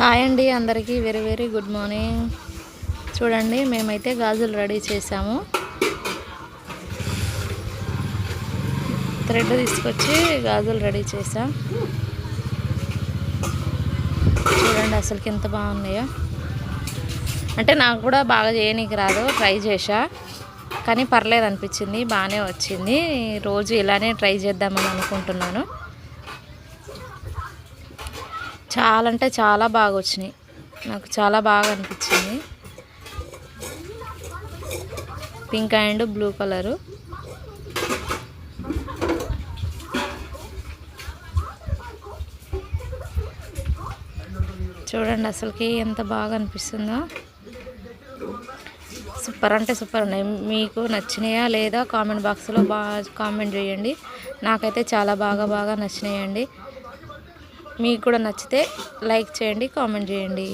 Hi అండి అందరికీ very very good morning. చూడండి మేమైతే గాజులు రెడీ చేసాము. థ్రెడ్ తీసుకొచ్చి గాజులు రెడీ చేసాం. చూడండి అసలుకి ఎంత బాగున్నాయో. అంటే నాకు కూడా బాగా చేయనీకి రాదు ట్రై చేశా. కానీ పర్లేదు అనిపించింది బాగానే వచ్చింది. రోజు ఇలానే ట్రై చేద్దామని అనుకుంటున్నాను. చాలా అంటే చాలా బాగా వచ్చినాయి నాకు చాలా బాగా అనిపించింది పింక్ అండ్ బ్లూ కలరు. చూడండి అసలుకి ఎంత బాగా అనిపిస్తుందో సూపర్ అంటే సూపర్ ఉన్నాయి. మీకు నచ్చినాయా లేదా కామెంట్ బాక్స్లో బాగా కామెంట్ చేయండి. నాకైతే చాలా బాగా బాగా నచ్చినాయండి. మీకు కూడా నచ్చితే లైక్ చేయండి కామెంట్ చేయండి.